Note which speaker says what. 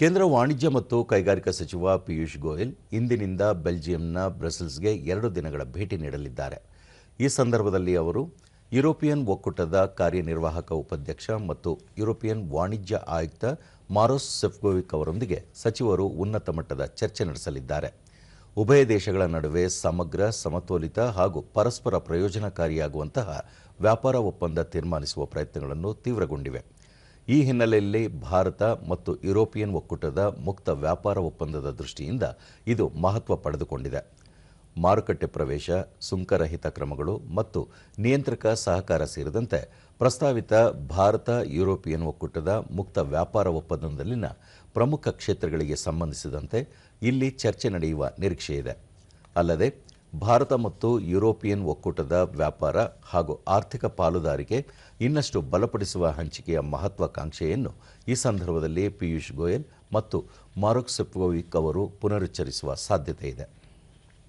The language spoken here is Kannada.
Speaker 1: ಕೇಂದ್ರ ವಾಣಿಜ್ಯ ಮತ್ತು ಕೈಗಾರಿಕಾ ಸಚಿವ ಪಿಯೂಷ್ ಗೋಯಲ್ ಇಂದಿನಿಂದ ಬೆಲ್ಜಿಯಂನ ಬ್ರಸೆಲ್ಸ್ಗೆ ಎರಡು ದಿನಗಳ ಭೇಟಿ ನೀಡಲಿದ್ದಾರೆ. ಈ ಸಂದರ್ಭದಲ್ಲಿ ಅವರು ಯುರೋಪಿಯನ್ ಒಕ್ಕೂಟದ ಕಾರ್ಯನಿರ್ವಾಹಕ ಉಪಾಧ್ಯಕ್ಷ ಮತ್ತು ಯುರೋಪಿಯನ್ ವಾಣಿಜ್ಯ ಆಯುಕ್ತ ಮಾರೋಸ್ ಸೆಫ್ಗೋವಿಕ್ ಅವರೊಂದಿಗೆ ಸಚಿವರು ಉನ್ನತ ಮಟ್ಟದ ಚರ್ಚೆ ನಡೆಸಲಿದ್ದಾರೆ. ಉಭಯ ದೇಶಗಳ ನಡುವೆ ಸಮಗ್ರ, ಸಮತೋಲಿತ ಹಾಗೂ ಪರಸ್ಪರ ಪ್ರಯೋಜನಕಾರಿಯಾಗುವಂತಹ ವ್ಯಾಪಾರ ಒಪ್ಪಂದ ತೀರ್ಮಾನಿಸುವ ಪ್ರಯತ್ನಗಳನ್ನು ತೀವ್ರಗೊಂಡಿವೆ. ಈ ಹಿನ್ನೆಲೆಯಲ್ಲಿ ಭಾರತ ಮತ್ತು ಯುರೋಪಿಯನ್ ಒಕ್ಕೂಟದ ಮುಕ್ತ ವ್ಯಾಪಾರ ಒಪ್ಪಂದದ ದೃಷ್ಟಿಯಿಂದ ಇದು ಮಹತ್ವ ಪಡೆದುಕೊಂಡಿದೆ. ಮಾರುಕಟ್ಟೆ ಪ್ರವೇಶ, ಸುಂಕರಹಿತ ಕ್ರಮಗಳು ಮತ್ತು ನಿಯಂತ್ರಕ ಸಹಕಾರ ಸೇರಿದಂತೆ ಪ್ರಸ್ತಾವಿತ ಭಾರತ ಯುರೋಪಿಯನ್ ಒಕ್ಕೂಟದ ಮುಕ್ತ ವ್ಯಾಪಾರ ಒಪ್ಪಂದದಲ್ಲಿನ ಪ್ರಮುಖ ಕ್ಷೇತ್ರಗಳಿಗೆ ಸಂಬಂಧಿಸಿದಂತೆ ಇಲ್ಲಿ ಚರ್ಚೆ ನಡೆಯುವ ನಿರೀಕ್ಷೆಯಿದೆ. ಅಲ್ಲದೆ ಭಾರತ ಮತ್ತು ಯುರೋಪಿಯನ್ ಒಕ್ಕೂಟದ ವ್ಯಾಪಾರ ಹಾಗೂ ಆರ್ಥಿಕ ಪಾಲುದಾರಿಕೆ ಇನ್ನಷ್ಟು ಬಲಪಡಿಸುವ ಹಂಚಿಕೆಯ ಮಹತ್ವಾಕಾಂಕ್ಷೆಯನ್ನು ಈ ಸಂದರ್ಭದಲ್ಲಿ ಪಿಯೂಷ್ ಗೋಯಲ್ ಮತ್ತು ಮಾರುಕ್ ಸೆಪ್ಕೋವಿಕ್ ಅವರು ಪುನರುಚ್ಚರಿಸುವ ಸಾಧ್ಯತೆ ಇದೆ.